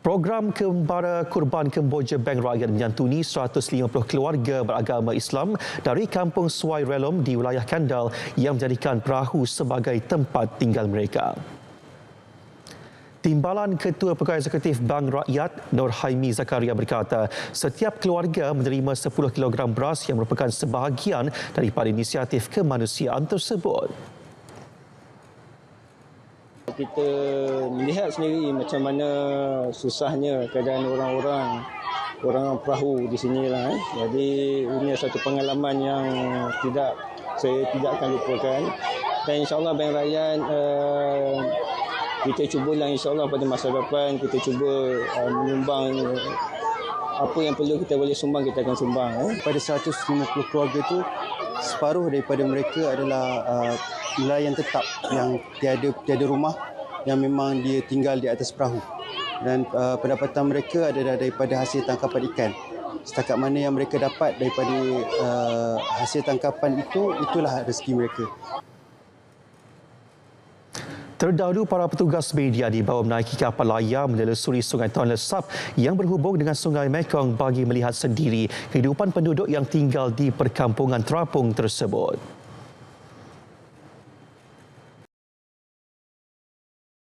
Program Kembara Kurban Kemboja Bank Rakyat menyantuni 150 keluarga beragama Islam dari Kampung Suai Relom di wilayah Kandal yang menjadikan perahu sebagai tempat tinggal mereka. Timbalan Ketua Pegawai Eksekutif Bank Rakyat Nur Haimi Zakaria berkata, setiap keluarga menerima 10 kg beras yang merupakan sebahagian daripada inisiatif kemanusiaan tersebut kita melihat sendiri macam mana susahnya keadaan orang-orang orang perahu di sini lah. Eh. Jadi ini satu pengalaman yang tidak saya tidak akan lupakan. Dan insyaAllah Bank Rakyat uh, kita cubalah insyaAllah pada masa depan kita cuba uh, menyumbang uh, apa yang perlu kita boleh sumbang kita akan sumbang. Eh. Pada 150 keluarga itu separuh daripada mereka adalah uh, nelayan tetap yang tiada tiada rumah yang memang dia tinggal di atas perahu. Dan uh, pendapatan mereka adalah daripada hasil tangkapan ikan. Setakat mana yang mereka dapat daripada uh, hasil tangkapan itu itulah rezeki mereka Terdahulu para petugas media dibawa menaiki kapal layar menelusuri Sungai Tonle Sap yang berhubung dengan Sungai Mekong bagi melihat sendiri kehidupan penduduk yang tinggal di perkampungan terapung tersebut.